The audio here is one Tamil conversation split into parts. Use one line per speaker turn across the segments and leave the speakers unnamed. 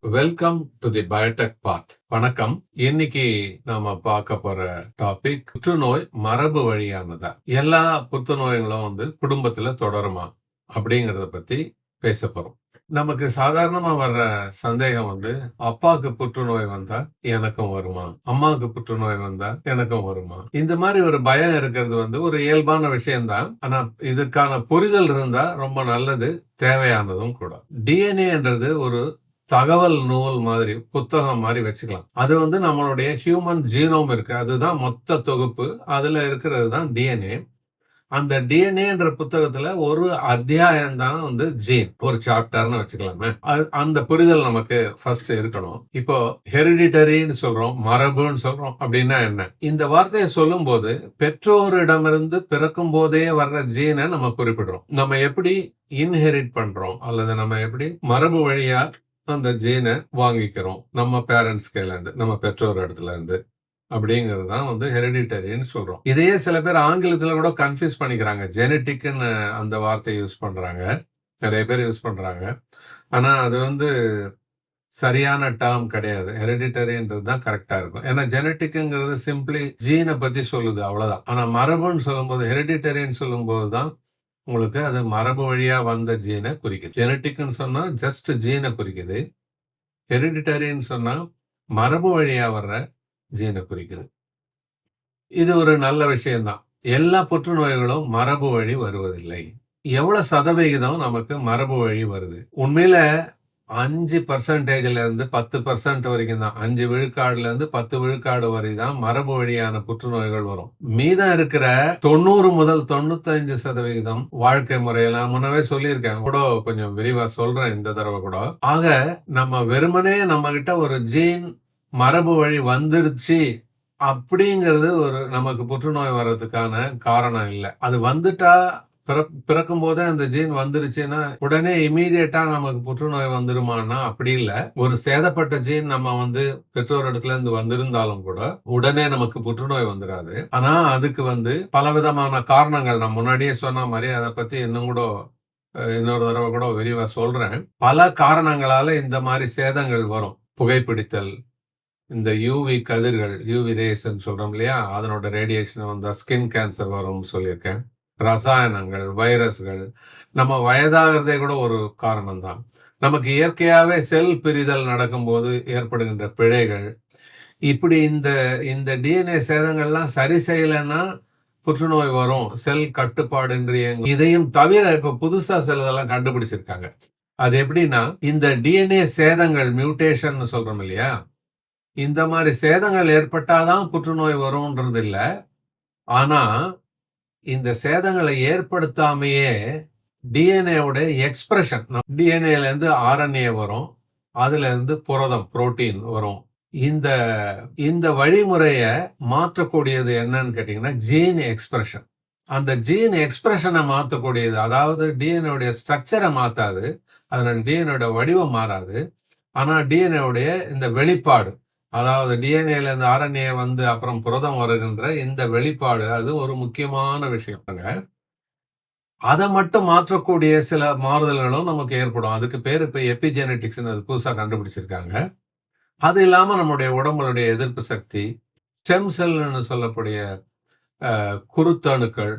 Welcome to the biotech path வணக்கம். இன்னைக்கு நாம பார்க்க போற டாபிக் புற்றுநோய் மரபு வழியானதா? எல்லா புற்றுநோய்களும் வந்து குடும்பத்துல தொடருமா? அப்படிங்கறத பத்தி பேச போறோம். நமக்கு சாதாரணமா வர்ற சந்தேகம் வந்து அப்பாவுக்கு புற்றுநோய் வந்தா எனக்கும் வருமா? அம்மாவுக்கு புற்றுநோய் வந்தா எனக்கும் வருமா? இந்த மாதிரி ஒரு பயம் இருக்கிறது வந்து ஒரு இயல்பான விஷயம்தான். ஆனா இதுக்கான புரிதல் இருந்தா ரொம்ப நல்லது தேவையானதும் கூட. டிஎன்ஏன்றது ஒரு தகவல் நூல் மாதிரி புத்தகம் மாதிரி வச்சுக்கலாம். அது வந்து நம்மளுடைய ஹியூமன் ஜீனோம் இருக்கு. அதுதான் மொத்த தொகுப்பு. அதுல இருக்கிறது தான் டிஎன்ஏ அந்த டிஎன்ஏன்ற புத்தகத்துல ஒரு அத்தியாயம் தான் வந்து ஜீன் ஒரு சாப்டர்னு வச்சுக்கலாமே. அது- அந்த புரிதல் நமக்கு ஃபர்ஸ்ட் இருக்கணும். இப்போ ஹெரிடிட்டரின்னு சொல்றோம் மரபுன்னு சொல்றோம் அப்படின்னா என்ன? இந்த வார்த்தையை சொல்லும்போது பெற்றோரிடமிருந்து பிறக்கும் போதே வர்ற ஜீனை நம்ம குறிப்பிடுறோம். நம்ம எப்படி இன்ஹெரிட் பண்றோம் அல்லது நம்ம எப்படி மரபு வழியா அந்த ஜீனை வாங்கிக்கிறோம். நம்ம பேரண்ட்ஸ் கையிலேருந்து நம்ம பெற்றோர் இடத்துல இருந்து அப்படிங்கிறது தான் வந்து ஹெரிடிட்டரின்னு சொல்கிறோம் இதையே சில பேர் ஆங்கிலத்தில் கூட கன்ஃபியூஸ் பண்ணிக்கிறாங்க. ஜெனட்டிக்னு அந்த வார்த்தையை யூஸ் பண்ணுறாங்க நிறைய பேர் யூஸ் பண்ணுறாங்க ஆனால் அது வந்து சரியான டேர்ம் கிடையாது. ஹெரிடிட்டரின்றது தான் கரெக்டாக இருக்கும். ஏன்னா ஜெனட்டிக்குங்கிறது சிம்பிளி ஜீனை பற்றி சொல்லுது அவ்வளோதான் ஆனால் மரபுன்னு சொல்லும்போது ஹெரிடிட்டரின்னு சொல்லும்போது தான் உங்களுக்கு அது மரபு வழியாக வந்த ஜீனை குறிக்குது. ஜெனட்டிக்னு சொன்னால் ஜஸ்ட் ஜீனை குறிக்குது. ஹெரிடிட்டரின்னு சொன்னால் மரபு வழியாக வர்ற ஜீனை குறிக்குது. இது ஒரு நல்ல விஷயம்தான். எல்லா புற்றுநோய்களும் மரபு வழி வருவதில்லை. எவ்வளோ சதவிகிதம் நமக்கு மரபு வழி வருது? உண்மையில அஞ்சு பர்சன்டேஜ்ல இருந்து பத்து பர்சன்ட் வரைக்கும் தான் அஞ்சு விழுக்காடுல இருந்து பத்து விழுக்காடு வரை தான் மரபு வழியான புற்றுநோய்கள் வரும். மீதம் இருக்கிற தொண்ணூறு முதல் தொண்ணூத்தஞ்சு சதவிகிதம் வாழ்க்கை முறையெல்லாம் முன்னவே சொல்லியிருக்கேன். கூட கொஞ்சம் விரிவா சொல்றேன் இந்த தடவை கூட. ஆக நம்ம வெறுமனே நம்ம கிட்ட ஒரு ஜீன் மரபு வழி வந்துருச்சு அப்படிங்கிறது ஒரு நமக்கு புற்றுநோய் வர்றதுக்கான காரணம் இல்லை. அது வந்துட்டா பிறக்கும் போதே அந்த ஜீன் வந்துருச்சுன்னா உடனே இமீடியட்டா நமக்கு புற்றுநோய் வந்துருமான்னா அப்படி இல்லை. ஒரு சேதப்பட்ட ஜீன் நம்ம வந்து பெற்றோர் இடத்துல இருந்து வந்திருந்தாலும் கூட உடனே நமக்கு புற்றுநோய் வந்துடாது ஆனா அதுக்கு வந்து பலவிதமான காரணங்கள். நான் முன்னாடியே சொன்ன மாதிரி அதை பத்தி இன்னும் கூட இன்னொரு தடவை கூட விரிவா சொல்றேன். பல காரணங்களால இந்த மாதிரி சேதங்கள் வரும். புகைப்பிடித்தல் இந்த யூவி கதிர்கள் யூவி ரேஸ்ன்னு சொல்றோம் இல்லையா? அதனோட ரேடியேஷன் வந்தால் ஸ்கின் கேன்சர் வரும்னு சொல்லியிருக்கேன். ரசாயனங்கள் வைரஸ்கள் நம்ம வயதாகிறதே கூட ஒரு காரணம் தான் நமக்கு இயற்கையாகவே செல் பிரிதல் நடக்கும்போது ஏற்படுகின்ற பிழைகள். இப்படி இந்த இந்த டிஎன்ஏ சேதங்கள்லாம் சரி செய்யலைன்னா புற்றுநோய் வரும் செல் கட்டுப்பாடுன்றிய இதையும் தவிர இப்போ புதுசாக செல்லதெல்லாம் கண்டுபிடிச்சிருக்காங்க. அது எப்படின்னா இந்த டிஎன்ஏ சேதங்கள் மியூட்டேஷன் சொல்கிறோம் இல்லையா? இந்த மாதிரி சேதங்கள் ஏற்பட்டாதான் புற்றுநோய் வரும்ன்றது இல்லை ஆனால் இந்த சேதங்களை ஏற்படுத்தாமையே டிஎன்ஏவோட எக்ஸ்பிரஷன் டிஎன்ஏல இருந்து ஆர்என்ஏ வரும் அதுல இருந்து புரதம் புரோட்டீன் வரும். இந்த இந்த வழிமுறைய மாற்றக்கூடியது என்னன்னு கேட்டீங்கன்னா ஜீன் எக்ஸ்பிரஷன் அந்த ஜீன் எக்ஸ்பிரஷனை மாற்றக்கூடியது அதாவது டிஎன்ஏடைய ஸ்ட்ரக்சரை மாற்றாது அதனோட டிஎன்ஏட வடிவம் மாறாது ஆனால் டிஎன்ஏவுடைய இந்த வெளிப்பாடு அதாவது டிஎன்ஏல இருந்து ஆர்என்ஏ வந்து அப்புறம் புரதம் வருகின்ற இந்த வெளிப்பாடு அது ஒரு முக்கியமான விஷயம்ங்க அதை மட்டும் மாற்றக்கூடிய சில மாறுதல்களும் நமக்கு ஏற்படும். அதுக்கு பேர் இப்போ எபிஜெனட்டிக்ஸ்னு அது புதுசாக கண்டுபிடிச்சிருக்காங்க. அது இல்லாமல் நம்முடைய உடம்புடைய எதிர்ப்பு சக்தி ஸ்டெம் செல்னு சொல்லக்கூடிய குருத்தணுக்கள்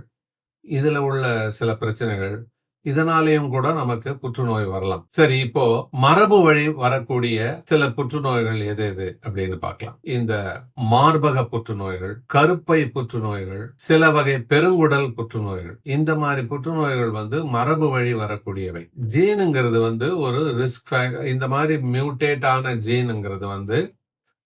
இதில் உள்ள சில பிரச்சனைகள் இதனாலேயும் கூட நமக்கு புற்றுநோய் வரலாம். சரி இப்போ மரபு வழி வரக்கூடிய சில புற்றுநோய்கள் எது எது அப்படின்னு பார்க்கலாம். இந்த மார்பக புற்றுநோய்கள் கருப்பை புற்றுநோய்கள் சில வகை பெருங்குடல் புற்றுநோய்கள். இந்த மாதிரி புற்றுநோய்கள் வந்து மரபு வழி வரக்கூடியவை. ஜீனுங்கிறது வந்து ஒரு ரிஸ்க் இந்த மாதிரி மியூட்டேட் ஆன ஜீனுங்கிறது வந்து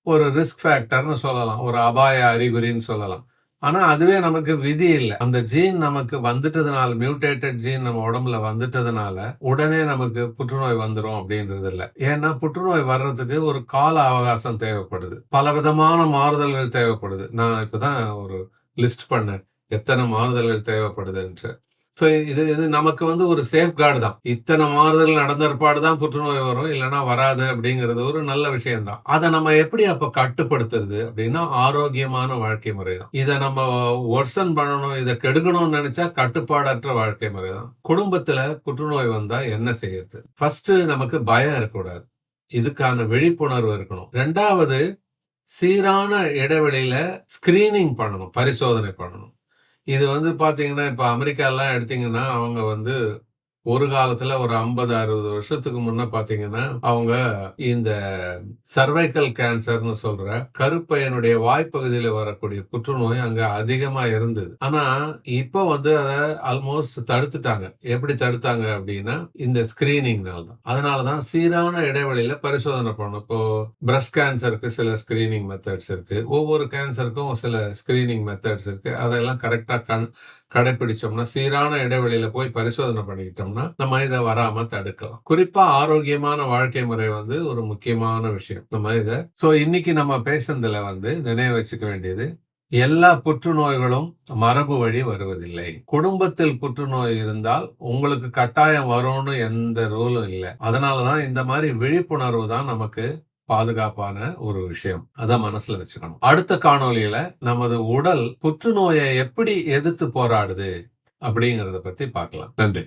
ஒரு ரிஸ்க் ஃபேக்டர்னு சொல்லலாம். ஒரு அபாய அறிகுறின்னு சொல்லலாம். ஆனால் அதுவே நமக்கு விதி இல்லை. அந்த ஜீன் நமக்கு வந்துட்டதுனால மியூட்டேட்டட் ஜீன் நம்ம உடம்புல வந்துட்டதுனால உடனே நமக்கு புற்றுநோய் வந்துடும் அப்படின்றது இல்லை. ஏன்னா புற்றுநோய் வர்றதுக்கு ஒரு கால அவகாசம் தேவைப்படுது. பல விதமான மாறுதல்கள் தேவைப்படுது. நான் இப்பதான் ஒரு லிஸ்ட் பண்ணேன். எத்தனை மாறுதல்கள் தேவைப்படுதுன்ட்டு. ஸோ இது இது நமக்கு வந்து ஒரு சேஃப் கார்டு தான். இத்தனை மாறுதல் நடந்த தான் புற்றுநோய் வரும். இல்லைன்னா வராது அப்படிங்கிறது ஒரு நல்ல விஷயம் தான் அதை நம்ம எப்படி அப்போ கட்டுப்படுத்துறது அப்படின்னா ஆரோக்கியமான வாழ்க்கை முறை தான். இதை நம்ம ஒர்சன் பண்ணணும் இதை கெடுக்கணும்னு நினைச்சா கட்டுப்பாடற்ற வாழ்க்கை முறை தான். குடும்பத்துல புற்றுநோய் வந்தா என்ன செய்யறது? ஃபர்ஸ்ட் நமக்கு பயம் இருக்கக்கூடாது. இதுக்கான விழிப்புணர்வு இருக்கணும். ரெண்டாவது சீரான இடைவெளியில ஸ்கிரீனிங் பண்ணணும் பரிசோதனை பண்ணணும். இது வந்து பார்த்தீங்கன்னா இப்போ அமெரிக்காலாம் எடுத்தீங்கன்னா அவங்க வந்து ஒரு காலத்துல ஒரு ஐம்பது அறுபது வருஷத்துக்கு முன்ன பாத்தீங்கன்னா அவங்க இந்த சர்வைக்கல் கேன்சர்னு சொல்ற கருப்பையனுடைய வாய்ப்பகுதியில வரக்கூடிய புற்றுநோய் அங்க அதிகமா இருந்தது. ஆனா இப்ப வந்து அதை ஆல்மோஸ்ட் தடுத்துட்டாங்க. எப்படி தடுத்தாங்க அப்படின்னா இந்த ஸ்கிரீனிங்னால தான் அதனாலதான் சீரான இடைவெளியில பரிசோதனை பண்ணணும். இப்போ பிரஸ்ட் கேன்சருக்கு சில ஸ்கிரீனிங் மெத்தட்ஸ் இருக்கு. ஒவ்வொரு கேன்சருக்கும் சில ஸ்கிரீனிங் மெத்தட்ஸ் இருக்கு. அதெல்லாம் கரெக்டா கண் கடைபிடிச்சோம்னா சீரான இடைவெளியில போய் பரிசோதனை பண்ணிக்கிட்டோம்னா நம்ம இதை வராம தடுக்கலாம். குறிப்பா ஆரோக்கியமான வாழ்க்கை முறை வந்து ஒரு முக்கியமான விஷயம். நம்ம இதை. சோ இன்னைக்கு நம்ம பேசுனதுல வந்து நினைவு வச்சுக்க வேண்டியது எல்லா புற்றுநோய்களும் மரபு வழி வருவதில்லை. குடும்பத்தில் புற்றுநோய் இருந்தால் உங்களுக்கு கட்டாயம் வரும்னு எந்த ரூலும் இல்லை. அதனாலதான் இந்த மாதிரி விழிப்புணர்வு தான் நமக்கு பாதுகாப்பான ஒரு விஷயம். அத மனசுல வச்சுக்கணும். அடுத்த காணொலியில நமது உடல் புற்றுநோயை எப்படி எதிர்த்து போராடுது அப்படிங்கறத பத்தி பார்க்கலாம். நன்றி.